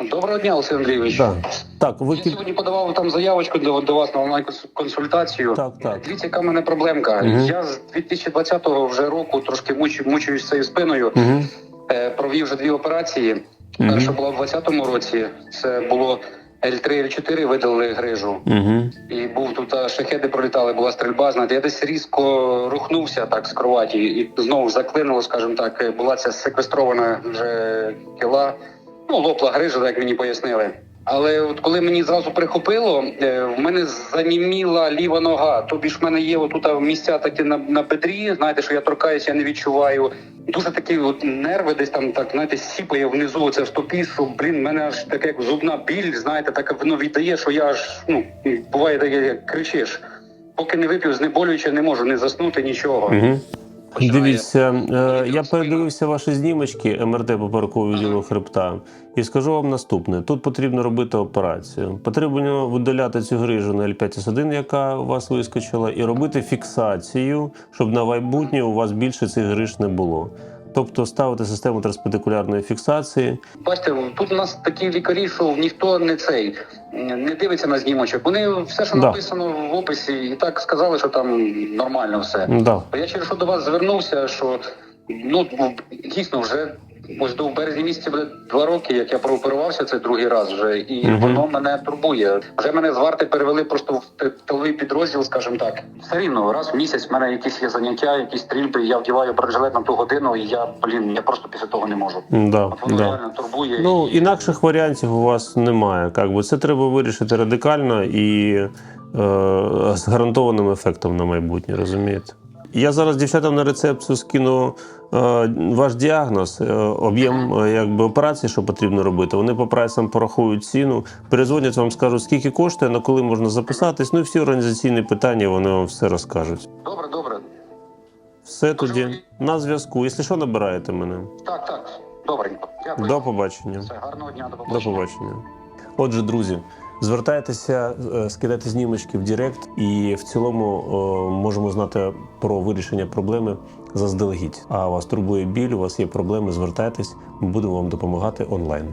Доброго дня, Олексій Андрійович. Да. Так, ви Я сьогодні подавав там заявочку до, до вас на онлайн-консультацію. Так, так. Дивіться, яка в мене проблемка. Мгм. Я з 2020 вже року трошки мучу, мучуюсь цією спиною. Угу. Е, провів вже дві операції. Мгм. Перша була в 2020 році. Це було L3, L4, видали грижу. Угу. І був тут шахеди пролітали, була стрільба. Знаєте, я десь різко рухнувся так з кроваті, і знову заклинило, скажімо так, була ця секвестрована вже кіла. Ну, лопла грижа, як мені пояснили. Але от коли мені зразу прихопило, е, в мене заніміла ліва нога. Тобі ж в мене є отут місця такі на, на бедрі. Знаєте, що я торкаюся, я не відчуваю. Дуже такі от нерви десь там так, знаєте, сіпає внизу. Оце в стопі, що блін, мене аж таке як зубна біль, знаєте, так воно віддає, що я аж ну буває таке, як кричиш. Поки не вип'ю, знеболюючи, не можу не заснути нічого. Угу. Дивіться, е, я передивився ваші знімочки МРТ поперекового відділу хребта і скажу вам наступне: тут потрібно робити операцію. Потрібно видаляти цю грижу на L5S1, яка у вас вискочила, і робити фіксацію, щоб на майбутнє у вас більше цих гриж не було. Тобто ставити систему транспедикулярної фіксації. Бачите, тут у нас такі лікарі, що ніхто не цей не дивиться на знімочок. Вони все, що Да. написано в описі, і так сказали, що там нормально все. Да. Я через що до вас звернувся, що ну дійсно вже до в березні місяці буде два роки, як я прооперувався це другий раз вже, і Мгм. воно мене турбує. Вже мене з варти перевели просто в тиловий підрозділ, скажімо так. Все рівно раз в місяць в мене якісь є заняття, якісь стрільби. Я вдіваю бронежилет на ту годину, і я блін, я просто після того не можу. Да, От воно да. реально турбує. Ну, і- інакших варіантів у вас немає. Как би. Це треба вирішити радикально і е, з гарантованим ефектом на майбутнє, розумієте? Я зараз дівчатам на рецепцію скину е, ваш діагноз, е, об'єм е, якби, операції, що потрібно робити. Вони по прайсам порахують ціну, перезвонять вам, скажуть, скільки коштує, на коли можна записатись. Ну і всі організаційні питання вони вам все розкажуть. Добре, добре. Все тоді на зв'язку. Якщо що, набираєте мене. Так, так. Добренько. Дякую. До побачення. Все, гарного дня, до До побачення. побачення. Отже, друзі, звертайтеся, е, скидайте знімочки в Директ, і в цілому е, можемо знати про вирішення проблеми заздалегідь. А вас турбує біль, у вас є проблеми, звертайтесь, ми будемо вам допомагати онлайн.